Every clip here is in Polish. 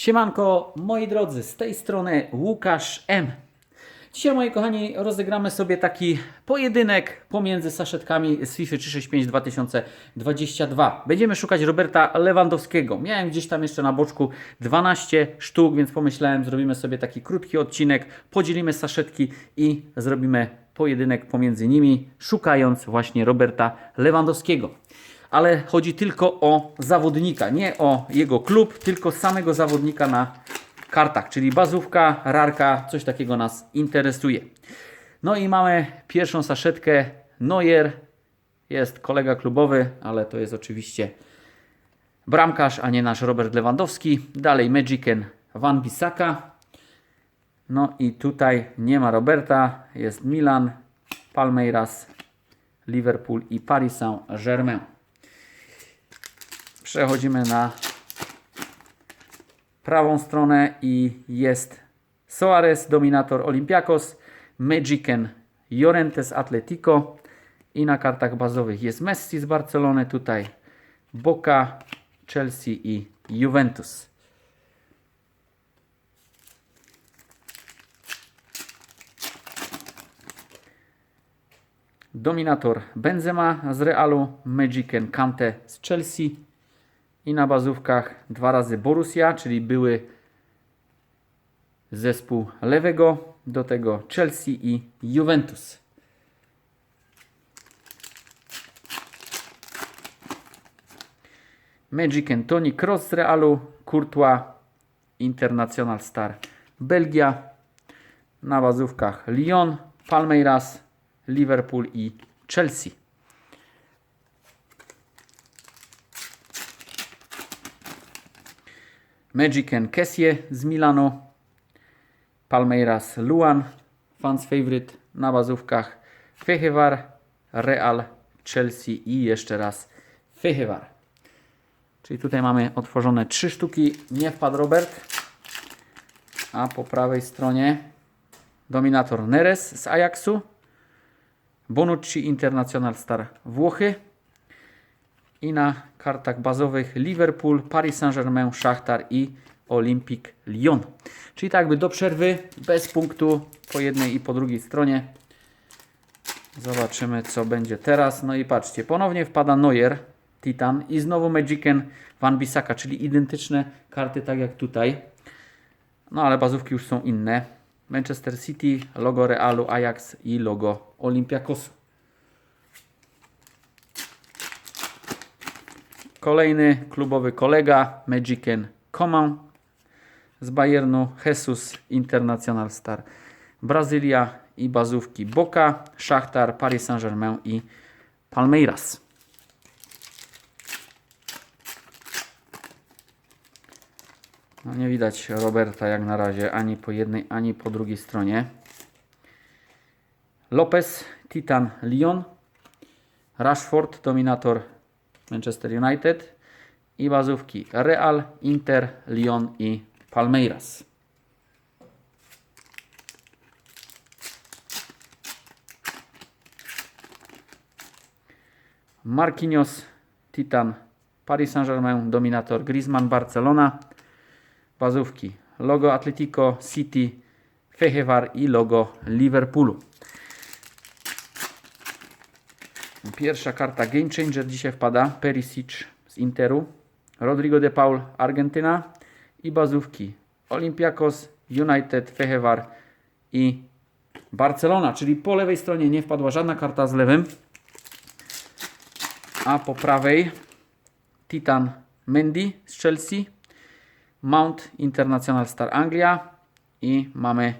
Siemanko, moi drodzy, z tej strony Łukasz M. Dzisiaj, moi kochani, rozegramy sobie taki pojedynek pomiędzy saszetkami z FIFA 365 2022. Będziemy szukać Roberta Lewandowskiego. Miałem gdzieś tam jeszcze na boczku 12 sztuk, więc pomyślałem, zrobimy sobie taki krótki odcinek, podzielimy saszetki i zrobimy pojedynek pomiędzy nimi, szukając właśnie Roberta Lewandowskiego ale chodzi tylko o zawodnika, nie o jego klub, tylko samego zawodnika na kartach, czyli bazówka, rarka, coś takiego nas interesuje. No i mamy pierwszą saszetkę Neuer, jest kolega klubowy, ale to jest oczywiście bramkarz, a nie nasz Robert Lewandowski. Dalej Magicen Van Bissaka. No i tutaj nie ma Roberta, jest Milan, Palmeiras, Liverpool i Paris Saint-Germain. Przechodzimy na prawą stronę i jest Soares, Dominator Olympiakos, Magicen Llorentes Atletico i na kartach bazowych jest Messi z Barcelony, tutaj Boca, Chelsea i Juventus. Dominator Benzema z Realu, Magicen Kante z Chelsea i na bazówkach dwa razy Borussia, czyli były zespół lewego, do tego Chelsea i Juventus. Magicen Toni Kroos z Realu, Courtois International Star Belgia, na bazówkach Lyon, Palmeiras, Liverpool i Chelsea. Magicen Kessie z Milano, Palmeiras Luan, fans favorite na bazówkach Fehevar, Real, Chelsea i jeszcze raz Fehevar. Czyli tutaj mamy otworzone trzy sztuki, nie wpadł Robert, a po prawej stronie dominator Neres z Ajaxu, Bonucci International Star Włochy i na kartach bazowych Liverpool, Paris Saint-Germain, Szachtar i Olympique Lyon. Czyli tak jakby do przerwy, bez punktu po jednej i po drugiej stronie. Zobaczymy co będzie teraz. No i patrzcie, ponownie wpada Neuer, Titan i znowu Magicen Van Bissaka, czyli identyczne karty tak jak tutaj. No ale bazówki już są inne. Manchester City, logo Realu, Ajax i logo Olympiakosu. Kolejny klubowy kolega, Magicen Coman z Bayernu, Jesus International Star Brazylia i bazówki Boca, Szachtar, Paris Saint-Germain i Palmeiras. No nie widać Roberta jak na razie ani po jednej, ani po drugiej stronie. Lopez, Titan Lyon, Rashford, Dominator Manchester United i bazówki Real, Inter, Lyon i Palmeiras. Marquinhos, Titan, Paris Saint-Germain, Dominator, Griezmann, Barcelona, bazówki logo Atletico, City, Fehevar i logo Liverpoolu. Pierwsza karta Game Changer dzisiaj wpada. Perisic z Interu. Rodrigo de Paul, Argentyna. I bazówki Olympiakos, United, Fehevar i Barcelona. Czyli po lewej stronie nie wpadła żadna karta z lewym. A po prawej Titan Mendy z Chelsea. Mount International Star Anglia. I mamy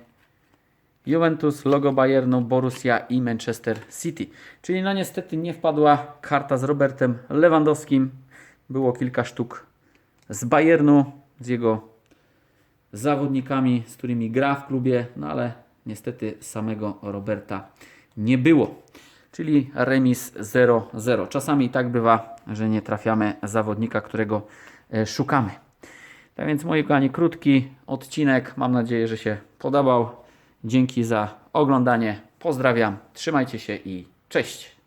Juventus, logo Bayernu, Borussia i Manchester City. Czyli no niestety nie wpadła karta z Robertem Lewandowskim. Było kilka sztuk z Bayernu, z jego zawodnikami, z którymi gra w klubie, no ale niestety samego Roberta nie było. Czyli remis 0-0. Czasami tak bywa, że nie trafiamy zawodnika, którego e, szukamy. Tak więc moi kochani, krótki odcinek. Mam nadzieję, że się podobał. Dzięki za oglądanie. Pozdrawiam. Trzymajcie się i cześć.